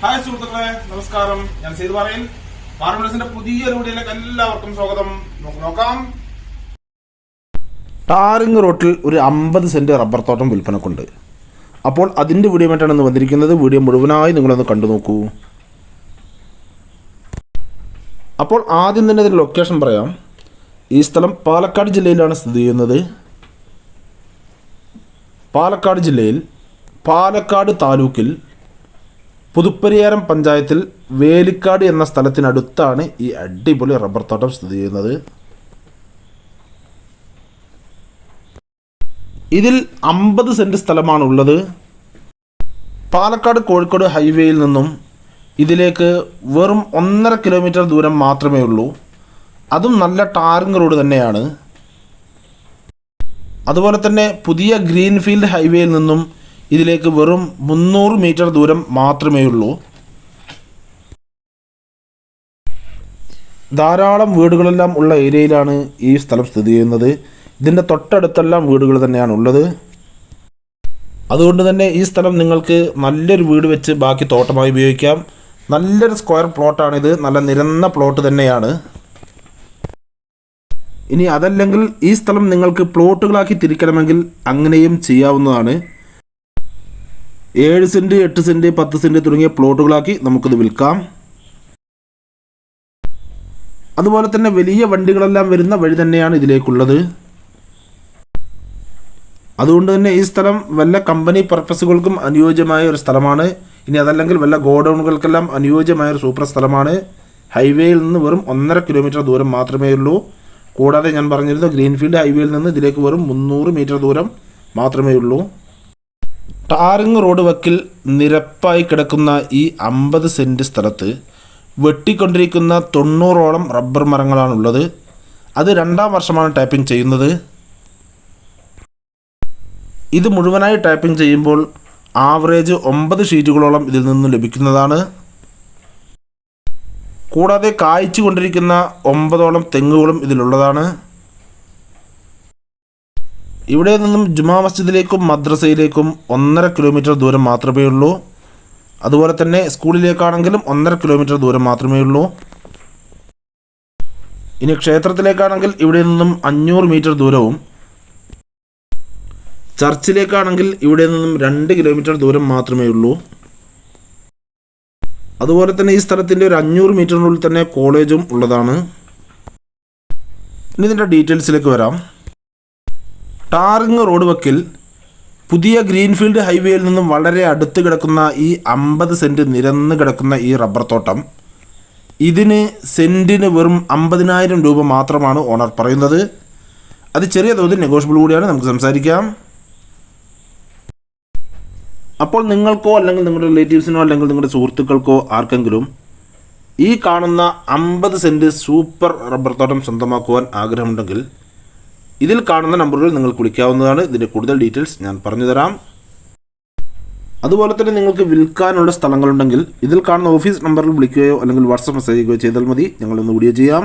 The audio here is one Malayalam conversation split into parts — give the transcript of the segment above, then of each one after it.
ഹായ് സുഹൃത്തുക്കളെ നമസ്കാരം. ഞാൻ സേതു പറയൽ മാർബിൾസിന്റെ പുതിയ വീഡിയോയിലേക്ക് എല്ലാവർക്കും സ്വാഗതം. നോക്കാം. ടാറിങ് റോട്ടിൽ ഒരു അമ്പത് സെന്റ് റബ്ബർ തോട്ടം വിൽപ്പനക്കുണ്ട്. അപ്പോൾ അതിന്റെ വീഡിയോ മറ്റാണ് ഇന്ന് വന്നിരിക്കുന്നത്. വീഡിയോ മുഴുവനായി നിങ്ങളൊന്ന് കണ്ടു നോക്കൂ. അപ്പോൾ ആദ്യം തന്നെ ഇതിന്റെ ലൊക്കേഷൻ പറയാം. ഈ സ്ഥലം പാലക്കാട് ജില്ലയിലാണ് സ്ഥിതി ചെയ്യുന്നത്. പാലക്കാട് ജില്ലയിൽ പാലക്കാട് താലൂക്കിൽ പുതുപ്പരിയാരം പഞ്ചായത്തിൽ വേലിക്കാട് എന്ന സ്ഥലത്തിനടുത്താണ് ഈ അടിപൊളി റബ്ബർ തോട്ടം സ്ഥിതി ചെയ്യുന്നത്. ഇതിൽ അമ്പത് സ്ഥലമാണ് സ്ഥലമാണുള്ളത്. പാലക്കാട് കോഴിക്കോട് ഹൈവേയിൽ നിന്നും ഇതിലേക്ക് വെറും ഒന്നര കിലോമീറ്റർ ദൂരം മാത്രമേ ഉള്ളൂ. അതും നല്ല ടാറിങ് റോഡ് തന്നെയാണ്. അതുപോലെ തന്നെ പുതിയ ഗ്രീൻഫീൽഡ് ഹൈവേയിൽ നിന്നും ഇതിലേക്ക് വെറും മുന്നൂറ് മീറ്റർ ദൂരം മാത്രമേ ഉള്ളൂ ധാരാളം വീടുകളെല്ലാം ഉള്ള ഏരിയയിലാണ് ഈ സ്ഥലം സ്ഥിതി ചെയ്യുന്നത്. ഇതിന്റെ തൊട്ടടുത്തെല്ലാം വീടുകൾ തന്നെയാണ് ഉള്ളത്. അതുകൊണ്ട് തന്നെ ഈ സ്ഥലം നിങ്ങൾക്ക് നല്ലൊരു വീട് വെച്ച് ബാക്കി തോട്ടമായി ഉപയോഗിക്കാം. നല്ലൊരു സ്ക്വയർ പ്ലോട്ടാണിത്. നല്ല നിരന്ന പ്ലോട്ട് തന്നെയാണ്. ഇനി അതല്ലെങ്കിൽ ഈ സ്ഥലം നിങ്ങൾക്ക് പ്ലോട്ടുകളാക്കി തിരിക്കണമെങ്കിൽ അങ്ങനെയും ചെയ്യാവുന്നതാണ്. ഏഴ് സെന്റ് എട്ട് സെന്റ് പത്ത് സെന്റ് തുടങ്ങിയ പ്ലോട്ടുകളാക്കി നമുക്കിത് വിൽക്കാം. അതുപോലെ തന്നെ വലിയ വണ്ടികളെല്ലാം വരുന്ന വഴി തന്നെയാണ് ഇതിലേക്കുള്ളത്. അതുകൊണ്ട് തന്നെ ഈ സ്ഥലം വല്ല കമ്പനി പർപ്പസുകൾക്കും അനുയോജ്യമായ ഒരു സ്ഥലമാണ്. ഇനി അതല്ലെങ്കിൽ വല്ല ഗോഡൗണുകൾക്കെല്ലാം അനുയോജ്യമായ ഒരു സൂപ്പർ സ്ഥലമാണ്. ഹൈവേയിൽ നിന്ന് വെറും ഒന്നര കിലോമീറ്റർ ദൂരം മാത്രമേ ഉള്ളൂ. കൂടാതെ ഞാൻ പറഞ്ഞിരുന്നു ഗ്രീൻഫീൽഡ് ഹൈവേയിൽ നിന്ന് ഇതിലേക്ക് വെറും മുന്നൂറ് മീറ്റർ ദൂരം മാത്രമേ ഉള്ളൂ. ടാറിങ് റോഡ് വക്കിൽ നിരപ്പായി കിടക്കുന്ന ഈ അമ്പത് സെന്റ് സ്ഥലത്ത് വെട്ടിക്കൊണ്ടിരിക്കുന്ന തൊണ്ണൂറോളം റബ്ബർ മരങ്ങളാണുള്ളത്. അത് രണ്ടാം വർഷമാണ് ടാപ്പിംഗ് ചെയ്യുന്നത്. ഇത് മുഴുവനായി ടാപ്പിംഗ് ചെയ്യുമ്പോൾ ആവറേജ് ഒമ്പത് ഷീറ്റുകളോളം ഇതിൽ നിന്ന് ലഭിക്കുന്നതാണ്. കൂടാതെ കായ്ച്ചു കൊണ്ടിരിക്കുന്ന ഒമ്പതോളം തെങ്ങുകളും ഇതിലുള്ളതാണ്. ഇവിടെ നിന്നും ജുമാ മസ്ജിദിലേക്കും മദ്രസയിലേക്കും ഒന്നര കിലോമീറ്റർ ദൂരം മാത്രമേ ഉള്ളൂ. അതുപോലെ തന്നെ സ്കൂളിലേക്കാണെങ്കിലും ഒന്നര കിലോമീറ്റർ ദൂരം മാത്രമേ ഉള്ളൂ. ഇനി ക്ഷേത്രത്തിലേക്കാണെങ്കിൽ ഇവിടെ നിന്നും അഞ്ഞൂറ് മീറ്റർ ദൂരവും. ചർച്ചിലേക്കാണെങ്കിൽ ഇവിടെ നിന്നും രണ്ട് കിലോമീറ്റർ ദൂരം മാത്രമേ ഉള്ളൂ. അതുപോലെ തന്നെ ഈ സ്ഥലത്തിന്റെ ഒരു അഞ്ഞൂറ് മീറ്ററിനുള്ളിൽ തന്നെ കോളേജും ഉള്ളതാണ്. ഇനി ഇതിന്റെ ഡീറ്റെയിൽസിലേക്ക് വരാം. ടാറിങ് റോഡ് വക്കിൽ പുതിയ ഗ്രീൻഫീൽഡ് ഹൈവേയിൽ നിന്നും വളരെ അടുത്ത് കിടക്കുന്ന ഈ അമ്പത് സെന്റ് നിരന്ന് കിടക്കുന്ന ഈ റബ്ബർ തോട്ടം. ഇതിന് സെന്റിന് വെറും അമ്പതിനായിരം രൂപ മാത്രമാണ് ഓണർ പറയുന്നത്. അത് ചെറിയ തോതിൽ നെഗോഷ്യബിൾ കൂടിയാണ്. നമുക്ക് സംസാരിക്കാം. അപ്പോൾ നിങ്ങൾക്കോ അല്ലെങ്കിൽ നിങ്ങളുടെ റിലേറ്റീവ്സിനോ അല്ലെങ്കിൽ നിങ്ങളുടെ സുഹൃത്തുക്കൾക്കോ ആർക്കെങ്കിലും ഈ കാണുന്ന അമ്പത് സെന്റ് സൂപ്പർ റബ്ബർ തോട്ടം സ്വന്തമാക്കുവാൻ ആഗ്രഹമുണ്ടെങ്കിൽ ഇതിൽ കാണുന്ന നമ്പറുകൾ നിങ്ങൾക്ക് വിളിക്കാവുന്നതാണ് ഇതിന്റെ കൂടുതൽ ഡീറ്റെയിൽസ് ഞാൻ പറഞ്ഞുതരാം. അതുപോലെ തന്നെ നിങ്ങൾക്ക് വിൽക്കാനുള്ള സ്ഥലങ്ങളുണ്ടെങ്കിൽ ഇതിൽ കാണുന്ന ഓഫീസ് നമ്പറിൽ വിളിക്കുകയോ അല്ലെങ്കിൽ വാട്സപ്പ് മെസ്സേജ് ചെയ്യുകയോ ചെയ്താൽ മതി. ഞങ്ങളൊന്ന് വീഡിയോ ചെയ്യാം.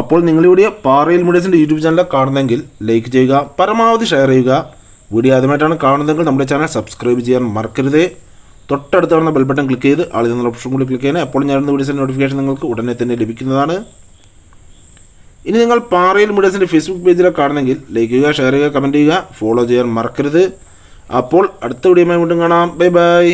അപ്പോൾ നിങ്ങളിവിടെ പാറയിൽ മീഡിയസിന്റെ യൂട്യൂബ് ചാനൽ കാണുന്നെങ്കിൽ ലൈക്ക് ചെയ്യുക പരമാവധി ഷെയർ ചെയ്യുക. വീഡിയോ ആദ്യമായിട്ടാണ് കാണുന്നതെങ്കിൽ നമ്മുടെ ചാനൽ സബ്സ്ക്രൈബ് ചെയ്യാൻ മറക്കരുത്. തൊട്ടടുത്ത് കാണുന്ന ബെൽ ബട്ടൺ ക്ലിക്ക് ചെയ്ത് ആളിൽ നിന്നുള്ള ഓപ്ഷൻ കൂടി ക്ലിക്ക് ചെയ്യണേ. അപ്പോൾ ഞാൻ വീഡിയോസിന്റെ നോട്ടിഫിക്കേഷൻ നിങ്ങൾക്ക് ഉടനെ തന്നെ ലഭിക്കുന്നതാണ്. ഇനി നിങ്ങൾ പാറയിൽ മീഡിയസിന്റെ ഫേസ്ബുക്ക് പേജിലൊക്കെ കാണുന്നെങ്കിൽ ലൈക്ക് ചെയ്യുക ഷെയർ ചെയ്യുക കമന്റ് ചെയ്യുക ഫോളോ ചെയ്യാൻ മറക്കരുത്. അപ്പോൾ അടുത്ത വീഡിയോയുമായി വീണ്ടും കാണാം. Bye bye